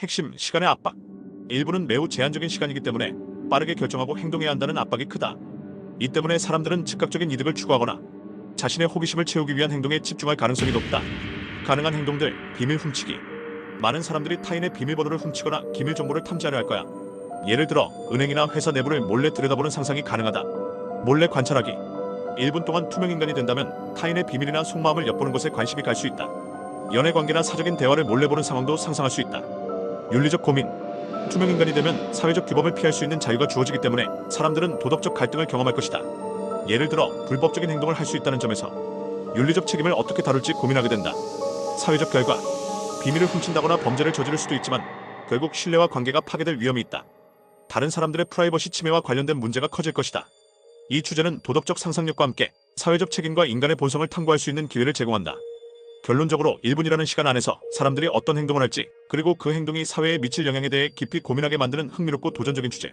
핵심 시간의 압박. 1분은 매우 제한적인 시간이기 때문에 빠르게 결정하고 행동해야 한다는 압박이 크다. 이 때문에 사람들은 즉각적인 이득을 추구하거나 자신의 호기심을 채우기 위한 행동에 집중할 가능성이 높다. 가능한 행동들, 비밀 훔치기. 많은 사람들이 타인의 비밀번호를 훔치거나 기밀 정보를 탐지하려 할 거야. 예를 들어 은행이나 회사 내부를 몰래 들여다보는 상상이 가능하다. 몰래 관찰하기. 1분 동안 투명 인간이 된다면 타인의 비밀이나 속마음을 엿보는 것에 관심이 갈 수 있다. 연애 관계나 사적인 대화를 몰래 보는 상황도 상상할 수 있다. 윤리적 고민. 투명 인간이 되면 사회적 규범을 피할 수 있는 자유가 주어지기 때문에 사람들은 도덕적 갈등을 경험할 것이다. 예를 들어 불법적인 행동을 할 수 있다는 점에서 윤리적 책임을 어떻게 다룰지 고민하게 된다. 사회적 결과. 비밀을 훔친다거나 범죄를 저지를 수도 있지만 결국 신뢰와 관계가 파괴될 위험이 있다. 다른 사람들의 프라이버시 침해와 관련된 문제가 커질 것이다. 이 주제는 도덕적 상상력과 함께 사회적 책임과 인간의 본성을 탐구할 수 있는 기회를 제공한다. 결론적으로 1분이라는 시간 안에서 사람들이 어떤 행동을 할지 그리고 그 행동이 사회에 미칠 영향에 대해 깊이 고민하게 만드는 흥미롭고 도전적인 주제.